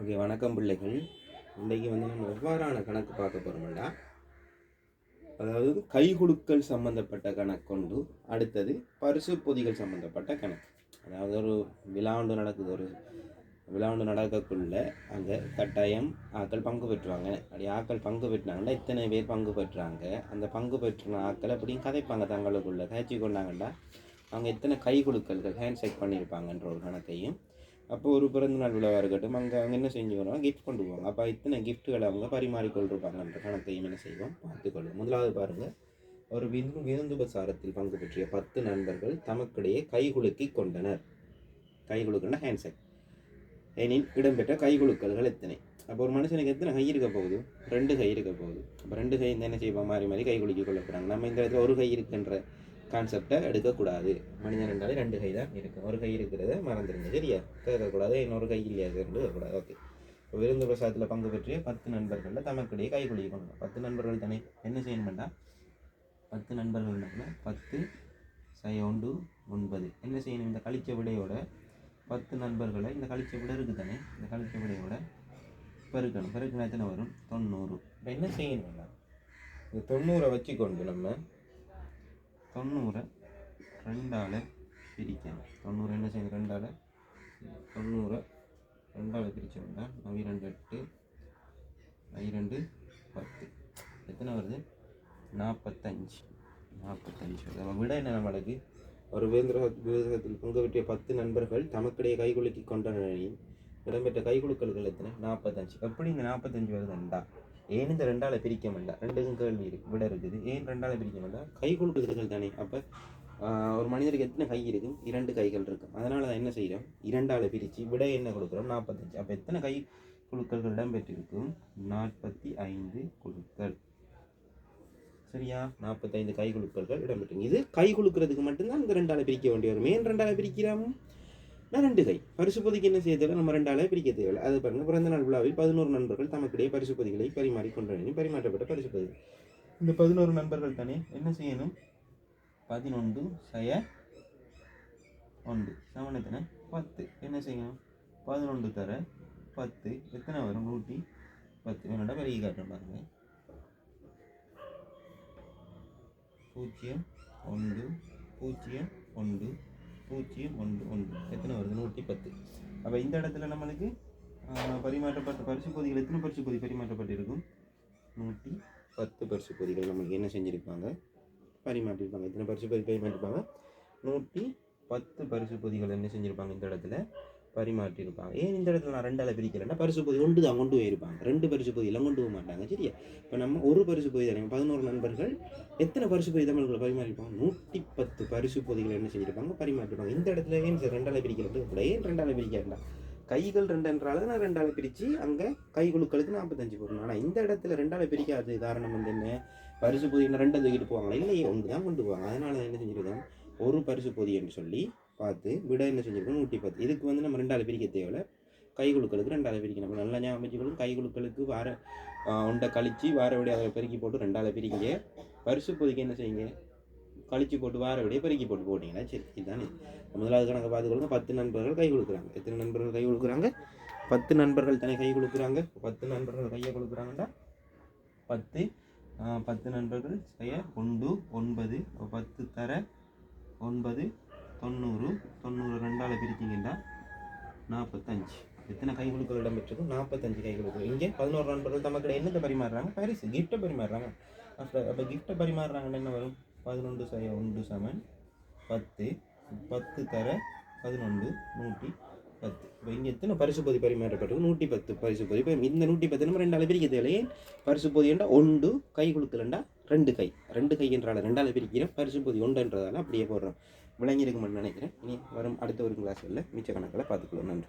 Okay வணக்கம் பிள்ளைகள். இன்றைக்கி வந்து நம்ம எவ்வாறான கணக்கு பார்க்க போகிறோம்டா அதாவது கைகுலுக்கல் சம்மந்தப்பட்ட கணக்கு கொண்டு அடுத்தது பரிசு பொதிகள் சம்மந்தப்பட்ட கணக்கு. அதாவது ஒரு விழாண்டு நடக்குது ஒரு விழாண்டு நடக்கக்குள்ள அங்கே கட்டாயம் ஆக்கள் பங்கு பெற்றுவாங்க. அப்படி ஆக்கள் பங்கு பெற்றாங்கன்னா இத்தனை பேர் பங்கு பெற்றாங்க. அந்த பங்கு பெற்ற ஆக்கள் அப்படியும் கதைப்பாங்க தங்களுக்குள்ளே கதைச்சி கொண்டாங்கன்னா அவங்க எத்தனை கை குலுக்கல்கள் ஹேண்ட் ஷேக் பண்ணியிருப்பாங்கன்ற ஒரு கணக்கையும் அப்போ ஒரு பிறந்தநாள் விழாவாக இருக்கட்டும் அங்கே அவங்க என்ன செஞ்சு கிஃப்ட் கொண்டு போவாங்க. அப்போ இத்தனை கிஃப்ட்டுகளை அவங்க பரிமாறிக்கொண்டிருப்பாங்கன்ற கணக்கையும் என்ன செய்வோம் பார்த்துக்கொள்வோம். முதலாவது பாருங்கள் ஒரு விந்து விருந்துபசாரத்தில் பங்கு பெற்றிய பத்து நண்பர்கள் தமக்கிடையே கைகுலுக்கி கொண்டனர். கைகுலுக்குன்னா ஹேண்ட்செக் எனின் இடம்பெற்ற கைகுலுக்கல்கள் எத்தனை? அப்போ ஒரு மனுஷனுக்கு எத்தனை கை இருக்க போகுது? ரெண்டு கை இருக்க போகுது. அப்போ ரெண்டு கை இருந்தா என்ன செய்வோம்? மாறி மாறி கை குலுக்கி கொள்ள போகிறாங்க நம்ம இந்த இடத்துல ஒரு கை இருக்குன்ற கான்செப்டை எடுக்கக்கூடாது. மனிதன் என்றாலே ரெண்டு கை தான் இருக்கும். ஒரு கை இருக்கிறத மறந்துடுங்க. சரியா? கேட்கக்கூடாது. இன்னொரு கை இல்லையாது இருக்கக்கூடாது ஓகே இப்போ விருந்து பிரசாதத்தில் பங்கு பெற்றிய பத்து நண்பர்களில் தமக்கிடையே கை குலுக்கி பத்து நண்பர்கள் தானே. என்ன செய்யணும்டா பத்து நண்பர்கள் இருந்தாங்கன்னா பத்து சை ஒன்று ஒன்பது. என்ன செய்யணும்? இந்த கழிச்ச விடையோட பத்து நண்பர்களை இந்த கழிச்ச விட இருக்குது தானே? இந்த கழிச்ச விடையோட பெருக்கணும். பெருக்கணும் எத்தனை வரும்? தொண்ணூறு. இப்போ என்ன செய்யணும்னா இந்த தொண்ணூறை வச்சுக்கொண்டு நம்ம தொண்ணூறை ரெண்டால் பிரிக்கணும் தொண்ணூறு என்ன செய்யணும்? ரெண்டால் தொண்ணூறை ரெண்டால் பிரித்தோம்னா நவி ரெண்டு எட்டு ஐ ரெண்டு பத்து. எத்தனை வருது? நாற்பத்தஞ்சு. நாற்பத்தஞ்சு நம்ம விட என்ன நம்மளுக்கு ஒரு வேந்திர விவசாயத்தில் பங்கு பெற்றிய பத்து நண்பர்கள் தமக்கிடையே கைகுலுக்கி கொண்ட நிலையில் இடம்பெற்ற கைகுலுக்கல்கள் எத்தனை? நாற்பத்தஞ்சு. எப்படி இந்த நாற்பத்தஞ்சு வருதுண்டா ஏன் இந்த ரெண்டால பிரிக்க வேண்டாம் ரெண்டுக்கும் கேள்வி இருக்கு. விட இருக்குது. ஏன் ரெண்டால பிரிக்க வேண்டாம் கைகுலுக்கல்கள் தானே. அப்போ ஒரு மனிதருக்கு எத்தனை கை இருக்கு? இரண்டு கைகள் இருக்கு. அதனால தான் என்ன செய்கிறோம் இரண்டால் பிரித்து விட என்ன கொடுக்குறோம்? நாற்பத்தஞ்சு. அப்போ எத்தனை கை குழுக்கள் இடம்பெற்றிருக்கும் நாற்பத்தி ஐந்து குழுக்கள். சரியா? நாற்பத்தைந்து கை குழுக்கள்கள் இடம்பெற்று இது கை குலுக்கிறதுக்கு மட்டும்தான் இந்த ரெண்டால் பிரிக்க வேண்டிய வரும். ஏன் ரெண்டால் பிரிக்கிறோம் நான் ரெண்டு கை. பரிசு பொதிக்கு என்ன செய்ய தேவை நம்ம ரெண்டாலே பிரிக்க தேவையில்லை. அது பாருங்க பிறந்த நாள் விழாவில் பதினோரு நண்பர்கள் தமக்கிடையே பரிசு பொதிகளை பரிமாறிக்கொண்டனர் பரிமாற்றப்பட்ட பரிசு பொதி இந்த பதினோரு நண்பர்கள் தானே என்ன செய்யணும்? பதினொன்று சய ஒன்று. சமன் பத்து. என்ன செய்யணும்? பதினொன்று தர பத்து. எத்தனை வரும்? நூற்றி பத்து. என்னோட பெருகி காட்டுறேன் பாருங்க. பூஜ்ஜியம் ஒன்று பூஜ்ஜியம் ஒன்று. பூஜ்ஜியம் ஒன்று ஒன்று. எத்தனை வருது? நூற்றி பத்து. அப்போ இந்த இடத்துல நம்மளுக்கு பரிமாற்றப்பட்ட பரிசு பொதிகள் எத்தனை பரிசு பொதி பரிமாற்றப்பட்டிருக்கும்? நூற்றி பத்து பரிசு பொதிகள் நம்மளுக்கு என்ன செஞ்சுருப்பாங்க? பரிமாற்றிருப்பாங்க. எத்தனை பரிசு பொதி பரிமாற்றிருப்பாங்க? நூற்றி பத்து பரிசு பொதிகள் என்ன செஞ்சுருப்பாங்க இந்த இடத்துல? பரிமாற்றியிருப்பாங்க. ஏன் இந்த இடத்துல நான் ரெண்டால் பிரிக்கலைன்னா பரிசு பொதி ஒன்று தான் கொண்டு போயிருப்பாங்க. ரெண்டு பரிசு பொதியெல்லாம் கொண்டு போக மாட்டாங்க சரியா? இப்போ நம்ம ஒரு பரிசு பொதி தானே? பதினோரு நண்பர்கள் எத்தனை பரிசு பொதி தமிழ்களை பரிமாறிப்பாங்க நூற்றி பத்து பரிசு பொதிகள் என்ன செஞ்சிருப்பாங்க பரிமாற்றிருப்பாங்க இந்த இடத்துல ஏன் சார் ரெண்டால் பிரிக்கிறது? கூட ஏன் ரெண்டால பிரிக்க வேண்டாம்? கைகள் ரெண்டுன்றால நான் ரெண்டால் பிரித்து அங்கே கை குழுக்களுக்கு நாற்பத்தஞ்சு போடணும். ஆனால் இந்த இடத்துல ரெண்டால் பிரிக்காது காரணம் வந்து என்ன? பரிசு பொதினா ரெண்டை தூக்கிட்டு போவாங்களா? இல்லையே ஒன்று தான் கொண்டு போவாங்க. அதனால தான் என்ன செஞ்சிருக்காங்க ஒரு பரிசு பொதி என்று சொல்லி பார்த்து விட என்ன செஞ்சிருக்கோம் நூற்றி பத்து. இதுக்கு வந்து நம்ம ரெண்டால பிரிக்க தேவையில்ல. கை குழுக்களுக்கு ரெண்டாவது பிரிக்கணும். நம்ம நல்லா ஞாபகம் வச்சுக்கணும். கை குழுக்களுக்கு வார உண்டை ஒன்றை கழிச்சு வார விட அதை பெருக்கி போட்டு ரெண்டால பிரிக்கிங்க பரிசு பொதுக்கு என்ன செய்யுங்க? கழிச்சு போட்டு வார விடையே பெருக்கி போட்டு போட்டிங்கன்னா சரி இதுதானே முதலாவது கணக்கை பார்த்துக்கொள்ளுங்க பத்து நண்பர்கள் கை கொடுக்குறாங்க எத்தனை நண்பர்கள் கை கொடுக்குறாங்க பத்து நண்பர்கள் தானே கை கொடுக்குறாங்க பத்து நண்பர்கள் கையை கொடுக்குறாங்கன்னா பத்து பத்து நண்பர்கள் செய்ய ஒன்று ஒன்பது பத்து தர ஒன்பது தொண்ணூறு தொண்ணூறு ரெண்டால் பிரிச்சிங்கன்னா நாற்பத்தஞ்சு எத்தனை கை குழுக்கள் இடம் பெற்றிருக்கும் நாற்பத்தஞ்சு கை குழுக்கள் இங்கே பதினோரு நண்பர்கள் தமக்கிட்ட என்னத்தை பரிமாறுறாங்க? பரிசு கிஃப்ட்டை பரிமாறுறாங்க. அப்போ அப்போ கிஃப்ட்டை பரிமாறுறாங்கன்னா என்ன வரும்? பதினொன்று சை ஒன்று சமன் பத்து. பத்து தர பதினொன்று நூற்றி பத்து. இப்போ இங்கே எத்தனை பரிசு பொதி பரிமாறப்பட்டது? நூற்றி பத்து பரிசு பொதி. இப்போ இந்த நூற்றி பத்து நம்ம ரெண்டால பிரிக்க தேவையே பரிசு பொதி என்றால் ஒன்று கை கொடுக்கலண்டா ரெண்டு கை. ரெண்டு கை என்றால் ரெண்டால் பிரிக்கிறோம் பரிசு பொதி ஒன்றுன்றதால அப்படியே போடுறோம். விளங்கியிருக்குமென்னு நினைக்கிறேன். இனி வரும் அடுத்த ஒரு கிளாஸ்களில் மிச்ச கணக்கில் பார்த்துக்கலாம் நன்றி.